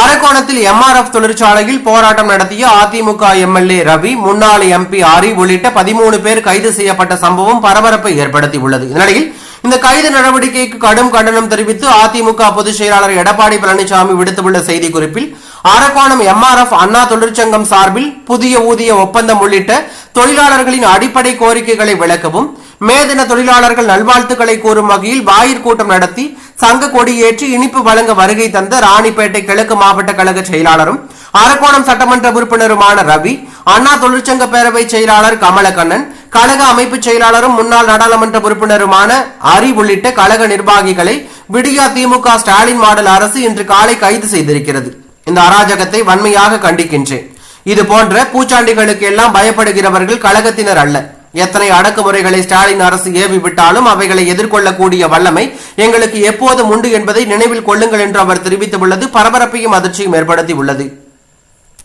அரக்கோணத்தில் MRF தொழிற்சாலையில் போராட்டம் நடத்திய அதிமுக எம்எல்ஏ ரவி முன்னாள் எம்பி ஆரி உள்ளிட்ட பதிமூணு பேர் கைது செய்யப்பட்ட சம்பவம் பரபரப்பை ஏற்படுத்தியுள்ளது. இந்நிலையில் இந்த கைது நடவடிக்கைக்கு கடும் கண்டனம் தெரிவித்து அதிமுக பொதுச் செயலாளர் எடப்பாடி பழனிசாமி விடுத்துள்ள செய்திக்குறிப்பில் அரக்கோணம் எம்ஆர்எஃப் அண்ணா தொழிற்சங்கம் சார்பில் புதிய ஊதிய ஒப்பந்தம் உள்ளிட்ட தொழிலாளர்களின் அடிப்படை கோரிக்கைகளை விளக்கவும் மேதின தொழிலாளர்கள் நல்வாழ்த்துக்களை கூறும் வகையில் வாயிற் கூட்டம் நடத்தி சங்க கொடியேற்றி இனிப்பு வழங்க வருகை தந்த ராணிப்பேட்டை கிழக்கு மாவட்ட கழக செயலாளரும் அரக்கோணம் சட்டமன்ற உறுப்பினருமான ரவி அண்ணா தொழிற்சங்க பேரவை செயலாளர் கமலக்கண்ணன் கழக அமைப்பு செயலாளரும் முன்னாள் நாடாளுமன்ற உறுப்பினருமான அரி உள்ளிட்ட கழக நிர்வாகிகளை விடியா திமுக ஸ்டாலின் மாடல் அரசு இன்று காலை கைது செய்திருக்கிறது. இந்த அராஜகத்தை வன்மையாக கண்டிக்கின்றேன். இது போன்ற பூச்சாண்டிகளுக்கு எல்லாம் பயப்படுகிறவர்கள் கழகத்தினர் அல்ல. எத்தனை அடக்குமுறைகளை ஸ்டாலின் அரசு ஏவி விட்டாலும் அவைகளை எதிர்கொள்ளக்கூடிய வல்லமை எங்களுக்கு எப்போதும் உண்டு என்பதை நினைவில் கொள்ளுங்கள் என்று அவர் தெரிவித்துள்ளது. பரபரப்பையும் அதிர்ச்சியும் ஏற்படுத்தி உள்ளது